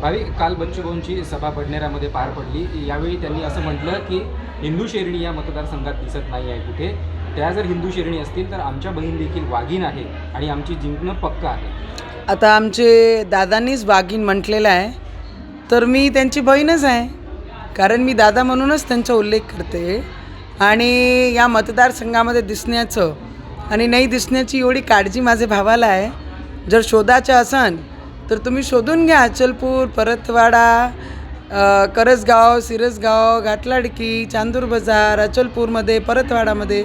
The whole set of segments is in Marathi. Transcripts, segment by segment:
भावी काल बच्चूभाऊंची सभा बडनेरामध्ये पार पडली. यावेळी त्यांनी असं म्हटलं की हिंदू शेरणी या मतदारसंघात दिसत नाही आहे कुठे. त्या जर हिंदू शेरणी असतील तर आमच्या बहीण देखील वाघीण आहे आणि आमची जिंकणं पक्का आहे. आता आमचे दादांनीच वाघीण म्हटलेलं आहे. तर मी त्यांची बहीणच आहे. कारण मी दादा म्हणूनच त्यांचा उल्लेख करते. आणि या मतदारसंघामध्ये दिसण्याचं आणि नाही दिसण्याची एवढी काळजी माझ्या भावाला आहे. जर शोधाचं असन तर तुम्ही शोधून घ्या अचलपूर परतवाडा करसगाव सिरसगाव घाटलाडकी चांदूर बाजार अचलपूरमध्ये परतवाडामध्ये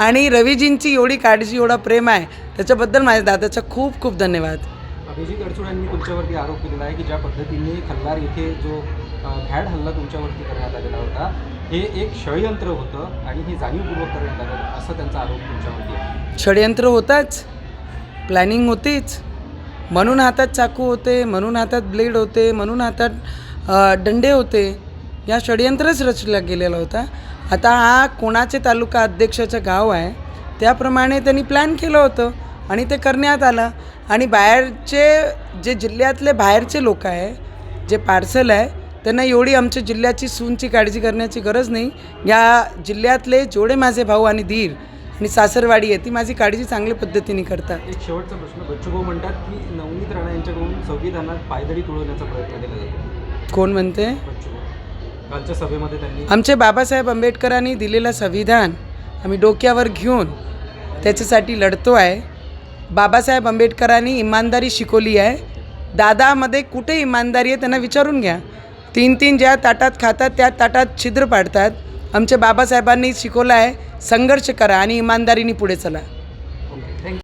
आणि रविजींची एवढी काळजी एवढा प्रेम आहे त्याच्याबद्दल माझ्या दादाचा खूप खूप धन्यवाद. अभिजित अडसूळ यांनी तुमच्यावरती आरोप केलेला आहे की ज्या पद्धतीने खल्लार येथे जो भॅड हल्ला तुमच्यावरती करण्यात आलेला होता हे एक षडयंत्र होतं आणि हे जाणीवपूर्वक करण्यात आलं असा त्यांचा आरोप तुमच्यावरती आहे. षडयंत्र होताच. प्लॅनिंग होतीच. म्हणून हातात चाकू होते म्हणून हातात ब्लेड होते म्हणून हातात दंडे होते या षडयंत्रच रचला गेलेला होता आता हा कोणाचे तालुका अध्यक्षाचं गाव आहे त्याप्रमाणे त्यांनी प्लॅन केलं होतं आणि ते करण्यात आलं. आणि बाहेरचे जे जिल्ह्यातले बाहेरचे लोक आहे जे पार्सल आहे त्यांना एवढी आमच्या जिल्ह्याची सूनची काळजी करण्याची गरज नाही. या जिल्ह्यातले जेवढे माझे भाऊ आणि धीर आणि सासरवाडी आहे. ती माझी काळजी चांगल्या पद्धतीने करतात. एक शेवटचा प्रश्न. बच्चूभाऊ म्हणतात की नवनीत राणा यांच्याकडून संविधानात पायदळी तुळवण्याचा प्रयत्न केला जातो. कोण म्हणते? कालच्या सभेमध्ये त्यांनी आमचे बाबासाहेब आंबेडकरांनी दिलेलं संविधान आम्ही डोक्यावर घेऊन त्याच्यासाठी लढतो आहे. बाबासाहेब आंबेडकरांनी इमानदारी शिकवली आहे. दादामध्ये कुठे इमानदारी आहे त्यांना विचारून घ्या. तीन तीन ज्या ताटात खातात त्या ताटात छिद्र पाडतात. आमच्या बाबासाहेबांनी शिकवलं आहे संघर्ष करा आणि इमानदारीने पुढे चला.